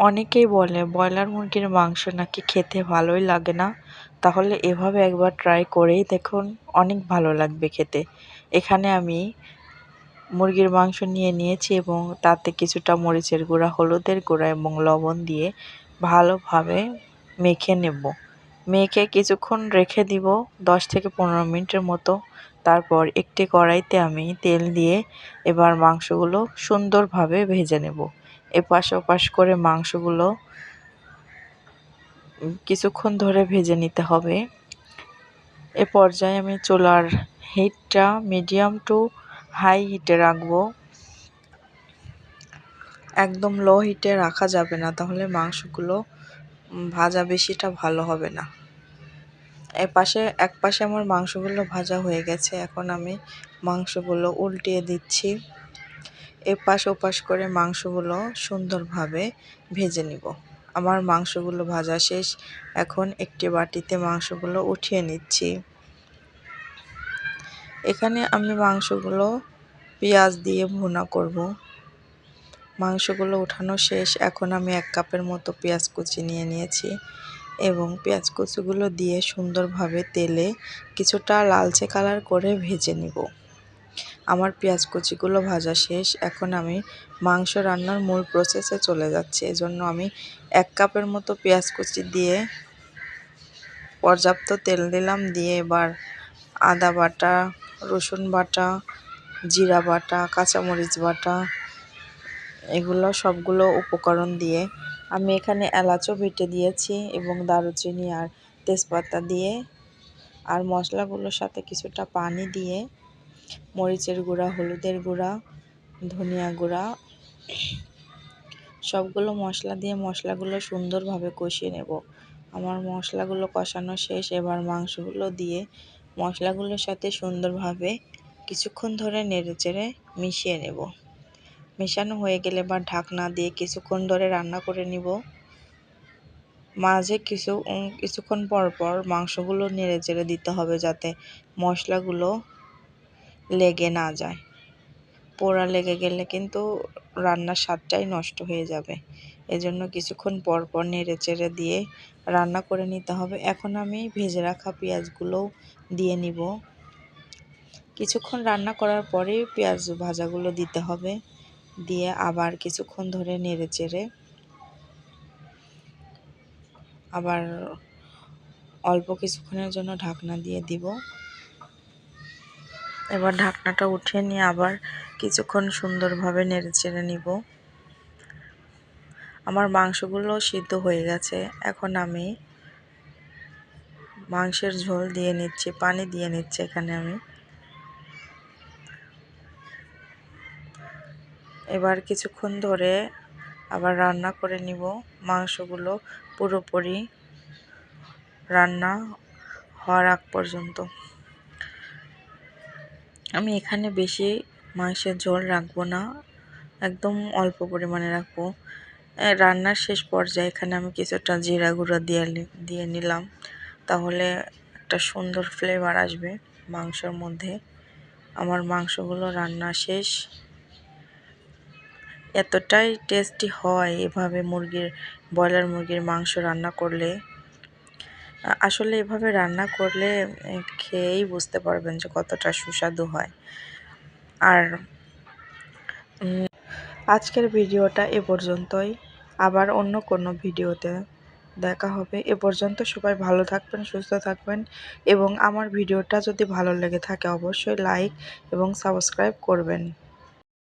অনেকেই বলে, ব্রয়লার মুরগির মাংস নাকি খেতে ভালোই লাগে না? তাহলে এভাবে একবার ট্রাই করেই দেখুন, অনেক ভালো লাগবে খেতে। এখানে আমি মুরগির মাংস নিয়ে নিয়েছি এবং তাতে কিছুটা মরিচের গুঁড়া, হলুদের গুঁড়া এবং লবণ দিয়ে ভালোভাবে মেখে নেব। মেখে কিছুক্ষণ রেখে দিব, দশ থেকে পনেরো মিনিটের মতো। তারপর একটি কড়াইতে আমি তেল দিয়ে এবার মাংসগুলো সুন্দরভাবে ভেজে নেব। এপাশ ওপাশ করে মাংসগুলো কিছুক্ষণ ধরে ভেজে নিতে হবে। এ পর্যায়ে আমি চুলার হিটটা মিডিয়াম টু হাই হিটে রাখব। একদম লো হিটে রাখা যাবে না, তাহলে মাংসগুলো ভাজা বেশিটা ভালো হবে না। এ পাশে এক পাশে আমার মাংসগুলো ভাজা হয়ে গেছে, এখন আমি মাংসগুলো উল্টিয়ে দিচ্ছি। এপাশ ওপাশ করে মাংসগুলো সুন্দরভাবে ভেজে নিব। আমার মাংসগুলো ভাজা শেষ। এখন একটি বাটিতে মাংসগুলো উঠিয়ে নিচ্ছি। এখানে আমি মাংসগুলো পেঁয়াজ দিয়ে ভুনা করব। মাংসগুলো উঠানো শেষ। এখন আমি এক কাপের মতো পেঁয়াজ কুচি নিয়ে নিয়েছি এবং পেঁয়াজ কুচিগুলো দিয়ে সুন্দরভাবে তেলে কিছুটা লালচে কালার করে ভেজে নিব। আমার পেঁয়াজ কুচিগুলো ভাজা শেষ। এখন আমি মাংস রান্নার মূল প্রসেসে চলে যাচ্ছি। এজন্য আমি এক কাপের মতো পেঁয়াজ কুচি দিয়ে পর্যাপ্ত তেল দিলাম। দিয়ে এবার আদা বাটা, রসুন বাটা, জিরা বাটা, কাঁচামরিচ বাটা, এগুলো সবগুলো উপকরণ দিয়ে আমি এখানে এলাচও বেটে দিয়েছি এবং দারুচিনি আর তেজপাতা দিয়ে। আর মশলাগুলোর সাথে কিছুটা পানি দিয়ে মরিচের গুঁড়া, হলুদের গুঁড়া, ধনিয়া গুঁড়া, সবগুলো মশলা দিয়ে মশলাগুলো সুন্দরভাবে কষিয়ে নেব। আমার মশলাগুলো কষানো শেষ, এবার মাংসগুলো দিয়ে মশলাগুলোর সাথে সুন্দরভাবে কিছুক্ষণ ধরে নেড়ে চেড়ে মিশিয়ে নেব। মেশানো হয়ে গেলে বা ঢাকনা দিয়ে কিছুক্ষণ ধরে রান্না করে নিব। মাঝে কিছু কিছুক্ষণ পর পর মাংসগুলো নেড়ে চেড়ে দিতে হবে যাতে মশলাগুলো লেগে না যায়। পোড়া লেগে গেলে কিন্তু রান্নার স্বাদটাই নষ্ট হয়ে যাবে। এজন্য কিছুক্ষণ পর পর নেড়ে চেড়ে দিয়ে রান্না করে নিতে হবে। এখন আমি ভেজে রাখা পেঁয়াজগুলোও দিয়ে নিব। কিছুক্ষণ রান্না করার পরেই পেঁয়াজ ভাজাগুলো দিতে হবে। দিয়ে আবার কিছুক্ষণ ধরে নেড়ে চেড়ে আবার অল্প কিছুক্ষণের জন্য ঢাকনা দিয়ে দিব। এবার ঢাকনাটা উঠিয়ে নিয়ে আবার কিছুক্ষণ সুন্দরভাবে নেড়ে চেড়ে নিব। আমার মাংসগুলো সিদ্ধ হয়ে গেছে। এখন আমি মাংসের ঝোল দিয়ে নিচ্ছি, পানি দিয়ে নিচ্ছি এখানে আমি। এবার কিছুক্ষণ ধরে আবার রান্না করে নিব। মাংসগুলো পুরোপুরি রান্না হওয়ার আগ পর্যন্ত। আমি এখানে বেশি মাংসের ঝোল রাখব না। একদম অল্প পরিমাণে রাখব। রান্নার শেষ পর্যায়ে এখানে আমি কিছুটা জিরা গুঁড়া দিয়ে দিয়ে নিলাম। তাহলে একটা সুন্দর ফ্লেভার আসবে মাংসর মধ্যে। আমার মাংসগুলো রান্না শেষ। এতটাই টেস্টি হয় এভাবে মুরগির, ব্রয়লার মুরগির মাংস রান্না করলে। আসলে এভাবে রান্না করলে খেয়েই বুঝতে পারবেন যে কতটা সুস্বাদু হয়। আর আজকের ভিডিওটা এ পর্যন্তই। আবার অন্য কোনো ভিডিওতে দেখা হবে। এ পর্যন্ত সবাই ভালো থাকবেন, সুস্থ থাকবেন এবং আমার ভিডিওটা যদি ভালো লেগে থাকে অবশ্যই লাইক এবং সাবস্ক্রাইব করবেন।